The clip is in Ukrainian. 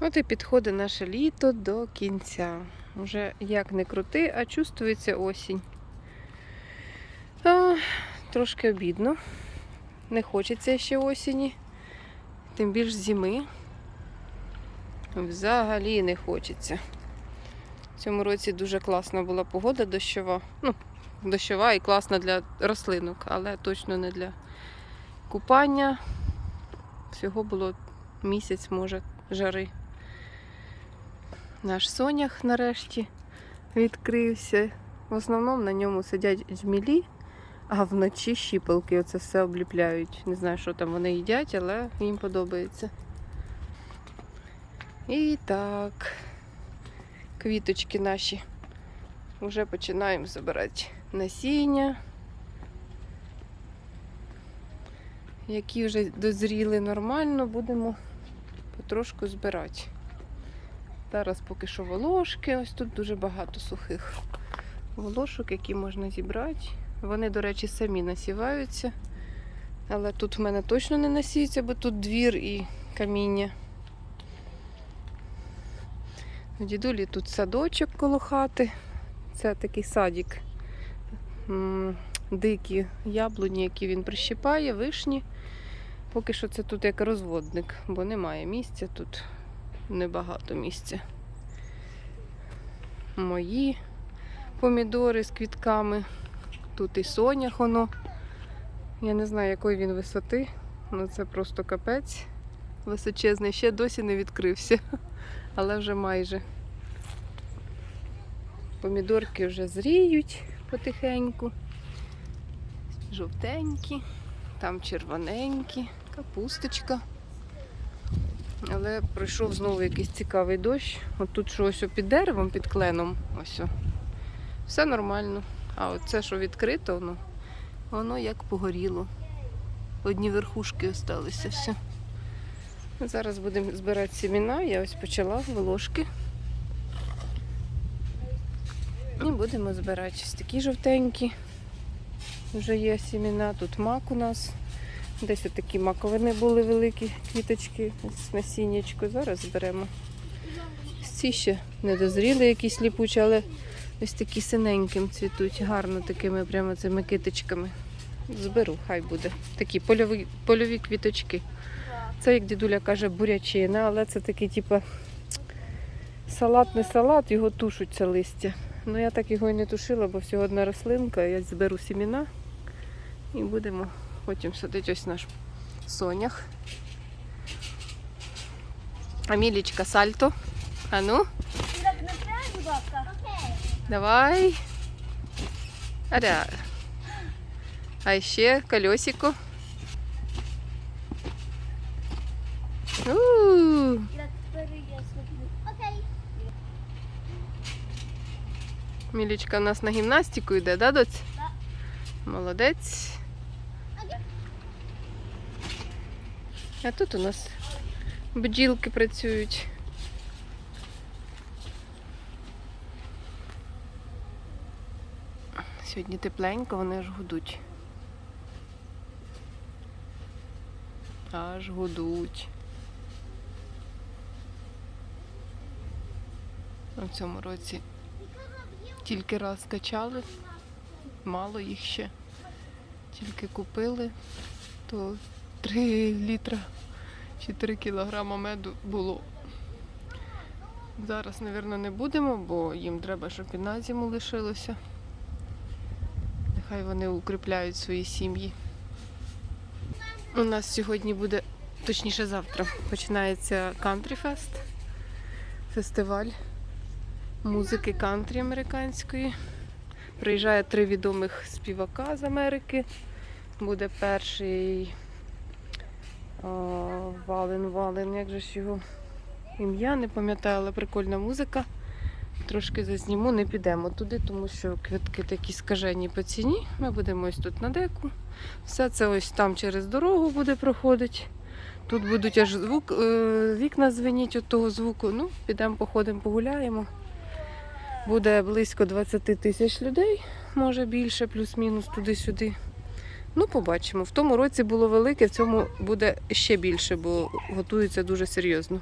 От і підходить наше літо до кінця. Уже як не крути, а чувствується осінь. А, трошки обідно. Не хочеться ще осені. Тим більш зими. Взагалі не хочеться. В цьому році дуже класна була погода дощова. Ну, дощова і класна для рослинок, але точно не для купання. Всього було місяць, може, жари. Наш сонях нарешті відкрився. В основному на ньому сидять джмілі, а вночі щіпалки оце все обліпляють. Не знаю, що там вони їдять, але їм подобається. І так, квіточки наші. Вже починаємо забирати насіння. Які вже дозріли нормально, будемо потрошку збирати. Зараз поки що волошки, ось тут дуже багато сухих волошок, які можна зібрати. Вони, до речі, самі насіваються. Але тут в мене точно не насіються, бо тут двір і каміння. Дідулі тут садочок коло хати. Це такий садик. Дикі яблуні, які він прищипає, вишні. Поки що це тут як розводник, бо немає місця тут небагато місця. Мої помідори з квітками. Тут і сонях воно. Я не знаю, якої він висоти. Ну це просто капець височезний. Ще досі не відкрився, але вже майже. Помідорки вже зріють потихеньку. Жовтенькі, там червоненькі, капусточка. Але пройшов знову якийсь цікавий дощ. От тут що під деревом, під кленом, ось. Все нормально. А оце, що відкрито, воно, воно як погоріло. Одні верхушки осталися все. Зараз будемо збирати сіміна. Я ось почала волошки. І будемо збирати ось такі жовтенькі. Вже є сіміна, тут мак у нас. Десь такі маковини були великі квіточки з насіннячко. Зараз зберемо. Ці ще не дозріли якісь ліпучі, але ось такі синеньким цвітуть, гарно такими прямо цими китичками. Зберу, хай буде. Такі польові, польові квіточки. Це, як дідуля каже, бурячина, але це такий, типу, салат не салат, його тушуть листя. Ну я так його і не тушила, бо всього одна рослинка. Я зберу сіміна і будемо потім садити ось наш сонях. Амілічка сальто. А ну, Так, не треба, будь ласка. Окей. давай. Аря. А ще колесико. У-у-у. Я тепер я зроблю. Окей. Мілічка у нас на гімнастику йде, да, доць? Да. Молодець. А тут у нас бджілки працюють. Сьогодні тепленько, вони аж гудуть. Аж гудуть. У цьому році тільки раз качали, мало їх ще. Тільки купили, то 3 літра чи 3 кілограма меду було. Зараз, мабуть, не будемо, бо їм треба, щоб і на зиму лишилося. Нехай вони укріпляють свої сім'ї. У нас сьогодні буде, точніше завтра, починається Fest, фестиваль музики кантрі американської. Приїжджає три відомих співака з Америки. Буде перший Вален Вален, як же ж його ім'я, не пам'ятаю, але прикольна музика. Трошки зазніму, не підемо туди, тому що квитки такі скажені по ціні. Ми будемо ось тут на деку. Все це ось там через дорогу буде проходити. Тут будуть аж звук, е, вікна звеніть від того звуку. Ну, підемо, походимо, погуляємо. Буде близько 20 тисяч людей, може більше, плюс-мінус туди-сюди. Ну, побачимо. В тому році було велике, в цьому буде ще більше, бо готується дуже серйозно.